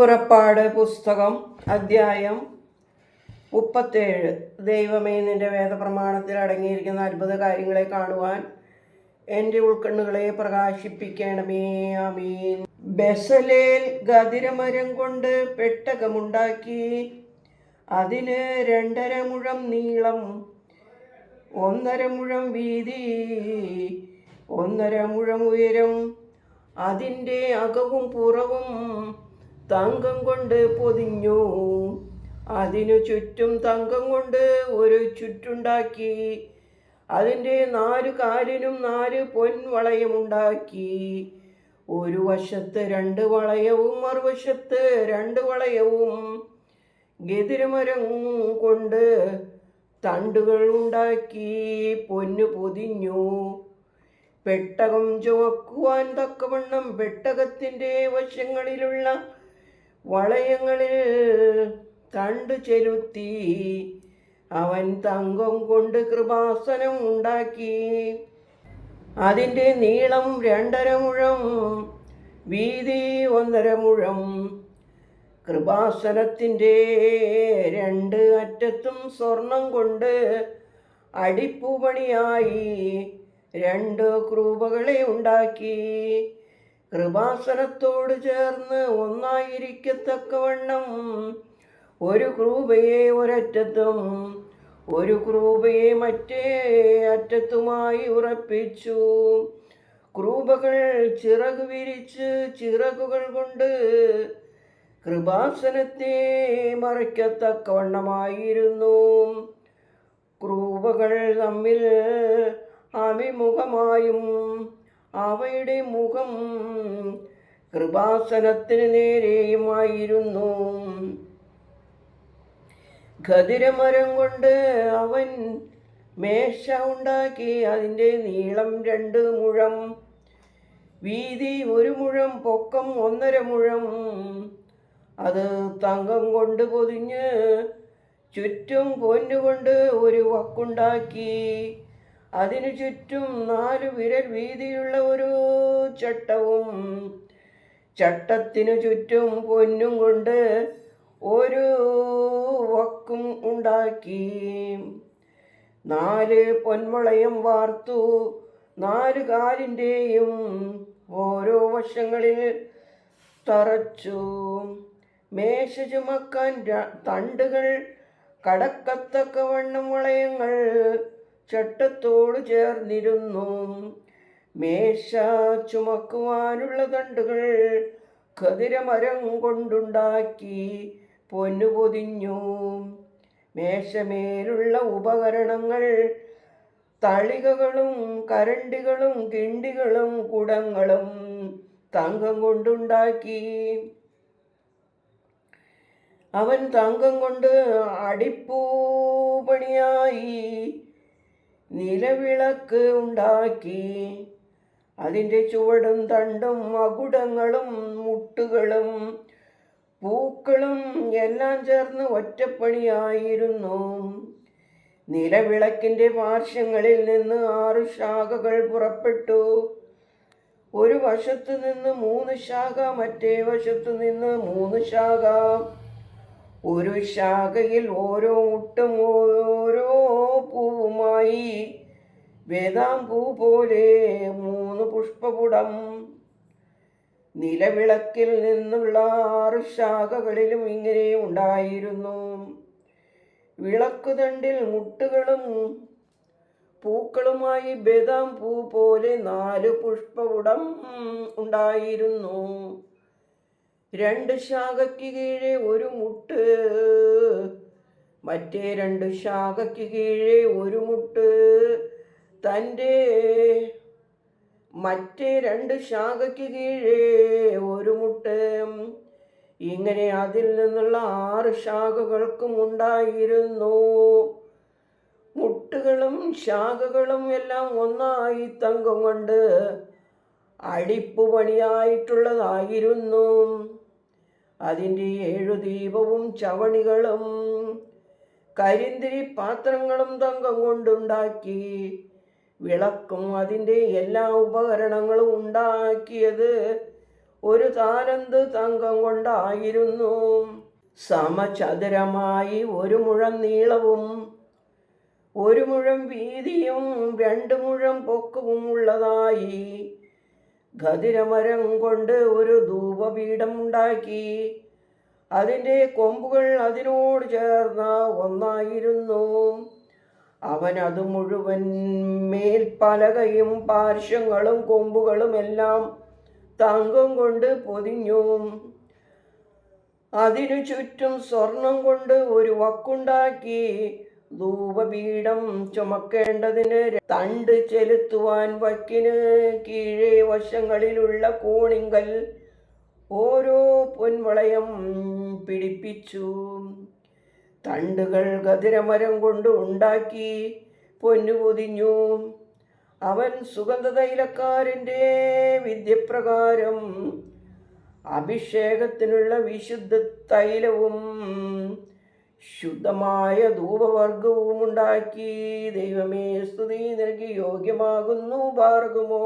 പുറപ്പാട് പുസ്തകം അദ്ധ്യായം മുപ്പത്തേഴ്. ദൈവമേ നിന്റെ വേദപ്രമാണത്തിൽ അടങ്ങിയിരിക്കുന്ന അത്ഭുത കാര്യങ്ങളെ കാണുവാൻ എന്റെ ഉൾക്കണ്ണുകളെ പ്രകാശിപ്പിക്കണമേ. അമീൻ ബെസലേൽ ഗതിരമരം കൊണ്ട് പെട്ടകമുണ്ടാക്കി. അതിന് രണ്ടര മുഴം നീളം ഒന്നര മുഴം വീതി ഒന്നര മുഴം ഉയരം. അതിന്റെ അകവും പുറവും തങ്കം കൊണ്ട് പൊതിഞ്ഞു. അതിനു ചുറ്റും തങ്കം കൊണ്ട് ഒരു ചുറ്റുണ്ടാക്കി. അതിന്റെ നാല് കാലിനും നാല് പൊൻവളയമുണ്ടാക്കി ഒരു വശത്ത് രണ്ട് വളയവും മറുവശത്ത് രണ്ട് വളയവും ഗതിരമരം കൊണ്ട് തണ്ടുകൾ ഉണ്ടാക്കി. പൊന്നു പൊതിഞ്ഞു. പെട്ടകം ചുമക്കുവാൻ തക്കവണ്ണം പെട്ടകത്തിന്റെ വശങ്ങളിലുള്ള വളയങ്ങളിൽ കണ്ടു ചെലുത്തി അവൻ തങ്കം കൊണ്ട് കൃപാസനം ഉണ്ടാക്കി. അതിന്റെ നീളം രണ്ടര മുഴം വീതി ഒന്നര മുഴം. കൃപാസനത്തിന്റെ രണ്ട് അറ്റത്തും സ്വർണം കൊണ്ട് അടിപ്പുപണിയായി രണ്ട് ക്രൂപകളെ ഉണ്ടാക്കി. കൃപാസനത്തോട് ചേർന്ന് ഒന്നായിരിക്കത്തക്കവണ്ണം ഒരു ക്രൂപയെ ഒരറ്റത്തും ഒരു ക്രൂപയെ മറ്റേ അറ്റത്തുമായി ഉറപ്പിച്ചു. ക്രൂപകൾ ചിറക് വിരിച്ച് ചിറകുകൾ കൊണ്ട് കൃപാസനത്തെ മറയ്ക്കത്തക്കവണ്ണമായിരുന്നു ക്രൂപകൾ തമ്മിൽ അഭിമുഖമായും അവയുടെ മുഖം കൃപാസനത്തിന് നേരെയുമായിരുന്നു. ഖതിരമരം കൊണ്ട് അവൻ മേശ ഉണ്ടാക്കി അതിന്റെ നീളം രണ്ട് മുഴം വീതി ഒരു മുഴം പൊക്കം ഒന്നര മുഴം. അത് തങ്കം കൊണ്ട് പൊതിഞ്ഞ് ചുറ്റും പൊന്നുകൊണ്ട് ഒരു വക്കുണ്ടാക്കി. അതിനു ചുറ്റും നാലു വിരൽ വീതിയുള്ള ഒരു ചട്ടവും ചട്ടത്തിനു ചുറ്റും പൊന്നും കൊണ്ട് ഒരു വക്കും ഉണ്ടാക്കി. നാല് പൊന്മുളയം വാർത്തു നാല് കാലിന്റെയും ഓരോ വശങ്ങളിൽ തറച്ചു. മേശ ചുമക്കാൻ തണ്ടുകൾ കടക്കത്തക്കവണ്ണം വളയങ്ങൾ ചട്ടത്തോട് ചേർന്നിരുന്നു. മേശ ചുമക്കുവാനുള്ള തണ്ടുകൾ ഖതിരമരം കൊണ്ടുണ്ടാക്കി പൊന്നു പൊതിഞ്ഞു. മേശമേലുള്ള ഉപകരണങ്ങൾ തളികകളും കരണ്ടികളും കിണ്ടികളും കുടങ്ങളും തങ്കം കൊണ്ടുണ്ടാക്കി. അവൻ തങ്കം കൊണ്ട് അടിപ്പൂപണിയായി. നിലവിളക്ക് ഉണ്ടാക്കി. അതിന്റെ ചുവടും തണ്ടും മകുടങ്ങളും മുട്ടുകളും പൂക്കളും എല്ലാം ചേർന്ന് ഒറ്റപ്പണിയായിരുന്നു. നിലവിളക്കിന്റെ പാർശ്വങ്ങളിൽ നിന്ന് ആറ് ശാഖകൾ പുറപ്പെട്ടു. ഒരു വശത്തു നിന്ന് മൂന്ന് ശാഖ മറ്റേ വശത്തു നിന്ന് മൂന്ന് ശാഖ. ഒരു ശാഖയിൽ ഓരോ മുട്ടും ഓരോ പൂവുമായി. വേദാംപൂ പോലെ മൂന്ന് പുഷ്പപുടം. നിലവിളക്കിൽ നിന്നുള്ള ആറ് ശാഖകളിലും ഇങ്ങനെ ഉണ്ടായിരുന്നു. വിളക്കുതണ്ടിൽ മുട്ടുകളും പൂക്കളുമായി ബദാം പൂ പോലെ നാല് പുഷ്പവുടം ഉണ്ടായിരുന്നു. രണ്ട് ശാഖയ്ക്ക് കീഴേ ഒരു മുട്ട്. മറ്റേ രണ്ട് ശാഖയ്ക്ക് കീഴേ ഒരു മുട്ട്. തന്റെ മറ്റേ രണ്ട് ശാഖയ്ക്ക് കീഴേ ഒരു മുട്ട്. ഇങ്ങനെ അതിൽ നിന്നുള്ള ആറ് ശാഖകൾക്കും ഉണ്ടായിരുന്നു. മുട്ടുകളും ശാഖകളും എല്ലാം ഒന്നായി തങ്കം കൊണ്ട് അടിപ്പ് പണിയായിട്ടുള്ളതായിരുന്നു അതിന്റെ ഏഴു ദീപവും ചവണികളും കരിന്തിരി പാത്രങ്ങളും തങ്കം കൊണ്ടുണ്ടാക്കി വിളക്കും അതിന്റെ എല്ലാ ഉപകരണങ്ങളും ഉണ്ടാക്കിയത് ഒരു താരന്ത് തങ്കം കൊണ്ടായിരുന്നു. സമചതുരമായി ഒരു മുഴം നീളവും ഒരു മുഴം വീതിയും രണ്ട് മുഴം പൊക്കവും ഉള്ളതായി. ഖതിരമരം കൊണ്ട് ഉണ്ടാക്കി. അതിന്റെ കൊമ്പുകൾ അതിനോട് ചേർന്ന ഒന്നായിരുന്നു. അവൻ അത് മുഴുവൻ മേൽപ്പലകയും പാർശ്വങ്ങളും കൊമ്പുകളും എല്ലാം തങ്കം കൊണ്ട് പൊതിഞ്ഞു. അതിനു ചുറ്റും സ്വർണം കൊണ്ട് ഒരു വക്കുണ്ടാക്കി. ധൂപപീഠം ചുമക്കേണ്ടതിന് തണ്ട് ചെലുത്തുവാൻ വക്കിന് കീഴേ വശങ്ങളിലുള്ള കോണിങ്കൽ ഓരോ പൊൻവളയം പിടിപ്പിച്ചു. തണ്ടുകൾ ഗതിരമരം കൊണ്ട് ഉണ്ടാക്കി പൊന്നു പൊതിഞ്ഞു. അവൻ സുഗന്ധതൈലക്കാരന്റെ വിദ്യപ്രകാരം അഭിഷേകത്തിനുള്ള വിശുദ്ധ തൈലവും ശുദ്ധമായ ധൂപവർഗവും ഉണ്ടാക്കി ദൈവമേ സ്തുതി നൽകി യോഗ്യമാകുന്നു പാർക്കുമോ